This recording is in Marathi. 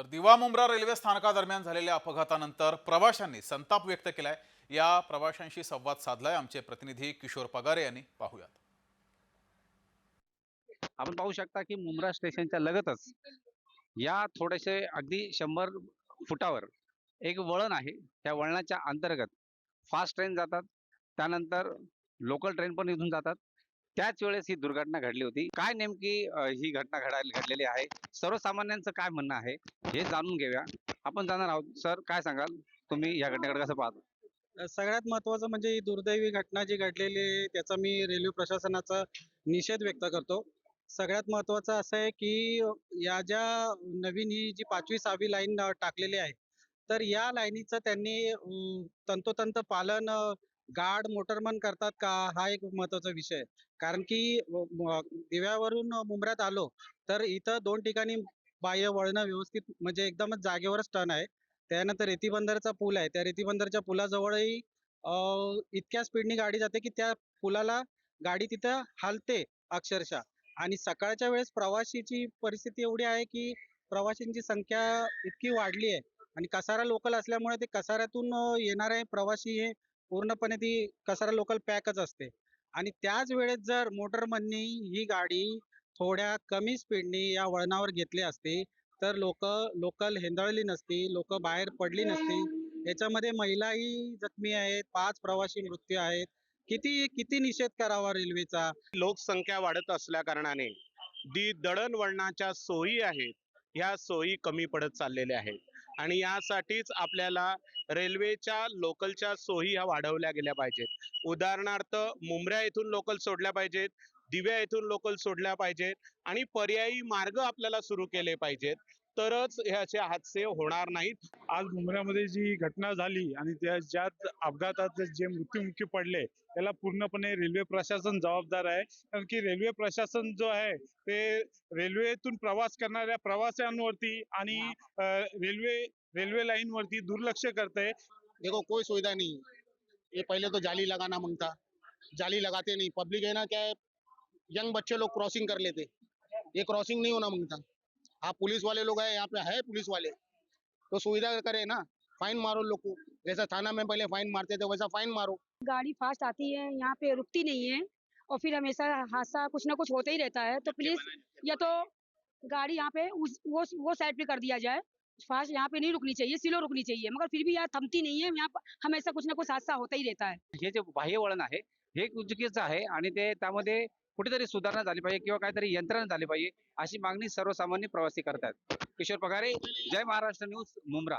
तर दिवा मुंब्रा रेल्वे स्थानकादरम्यान झालेल्या अपघातानंतर प्रवाशांनी संताप व्यक्त केलाय. या प्रवाशांशी संवाद साधलाय आमचे प्रतिनिधी किशोर पगारे यांनी. पाहूयात. आपण पाहू शकता की मुंब्रा स्टेशनच्या लगतच या थोडेसे अगदी शंभर फुटावर एक वळण आहे. त्या वळणाच्या अंतर्गत फास्ट ट्रेन जातात. त्यानंतर लोकल ट्रेन पण इथून जातात. त्याच वेळेस ही दुर्घटना घडली होती. काय नेमकी ही घटना घडायला घडलेली आहे? सर्वसामान्यांचं काय म्हणणं आहे? हे जाणून घेऊया. आपण जाणार आहोत. सर काय सांगाल? तुम्ही या घटनेकडे कसं पाहतो? सगळ्यात महत्त्वाचं म्हणजे ही दुर्दैवी घटना जी घडलेली आहे त्याचा मी रेल्वे प्रशासनाचा निषेध व्यक्त करतो. सगळ्यात महत्त्वाचं असं आहे की या ज्या नवीन ही जी पाचवी सहावी लाईन टाकलेली आहे तर या लाईनीचं त्यांनी तंतोतंत पालन गार्ड मोटरमन करतात का? हा एक महत्त्वाचा विषय. आहे कारण की दिव्यावरून मुंबऱ्यात आलो तर इथं दोन ठिकाणी बाह्य वळणं व्यवस्थित म्हणजे एकदमच जागेवरच टर्न आहे. त्यानंतर रेतीबंदरचा पूल आहे. त्या रेतीबंदरच्या पुलाजवळही इतक्या स्पीडनी गाडी जाते की त्या पुलाला गाडी तिथं हालते अक्षरशः. आणि सकाळच्या वेळेस प्रवाशीची परिस्थिती एवढी आहे की प्रवाशांची संख्या इतकी वाढली आहे. आणि कसारा लोकल असल्यामुळे ते कसाऱ्यातून येणारे प्रवासी हे पूर्णपणे ती कसारा लोकल पॅकच असते. आणि त्याच वेळेत जर मोटरमननी ही गाडी थोड्या कमी स्पीडनी या वळणावर घेतली असती तर लोक लोकल हेंदळली नसती लोक बाहेर पडली नसती. याच्यामध्ये महिलाही जखमी आहेत पाच प्रवासी मृत्यू आहेत. किती किती निषेध करावा रेल्वेचा? लोकसंख्या वाढत असल्या कारणाने जी दळणवळणाच्या सोयी आहेत ह्या सोयी कमी पडत चाललेल्या आहेत. आणि यासाठीच आपल्याला रेल्वेच्या लोकलच्या सोयी ह्या वाढवल्या गेल्या पाहिजेत. उदाहरणार्थ मुंबऱ्या येथून लोकल सोडल्या पाहिजेत दिव्या येथून लोकल सोडल्या पाहिजेत आणि पर्यायी मार्ग आपल्याला सुरू केले पाहिजेत. तरच ह्याचे हादसे होणार नाहीत. आज मुंबऱ्यामध्ये जी घटना झाली आणि त्या ज्यात अपघातात जे मृत्युमुखी पडले त्याला पूर्णपणे रेल्वे प्रशासन जबाबदार आहे. कारण की रेल्वे प्रशासन जो आहे ते रेल्वेतून प्रवास करणाऱ्या प्रवाशांवरती आणि रेल्वे रेल्वे लाईन वरती दुर्लक्ष करते देखो कोई सुविधा नहीं. है ये पहले तो जाली लगाना मांगता. जाली लगाते नहीं. पब्लिक है ना क्या है? यंग बच्चे लोग क्रॉसिंग कर लेते. ये क्रॉसिंग नहीं होना मांगता. आप पुलिस वाले लोग हैं यहाँ पे है पुलिस वाले तो सुविधा करे ना फाइन मारो लोग को। जैसा थाना में पहले फाइन मारते थे वैसा फाइन मारो। गाड़ी फास्ट आती है यहाँ पे रुकती नहीं है और फिर हमेशा हादसा कुछ ना कुछ होता ही रहता है तो प्लीज़ या तो गाड़ी यहाँ पे उस वो वो साइड पे कर दिया जाए फास्ट यहाँ पे नहीं रुकनी चाहिए स्लो रुकनी चाहिए मगर फिर भी यहाँ थमती नहीं है यहाँ हमेशा कुछ ना कुछ हादसा होता ही रहता है। हे जे बाह्य वळण आहे हे चुकीचं आहे आणि ते त्यामध्ये कुठेतरी सुधारणा झाली पाहिजे किंवा काहीतरी यंत्रणा झाली पाहिजे अशी मागणी सर्वसामान्य प्रवासी करतात. किशोर पगारे जय महाराष्ट्र न्यूज मुंब्रा.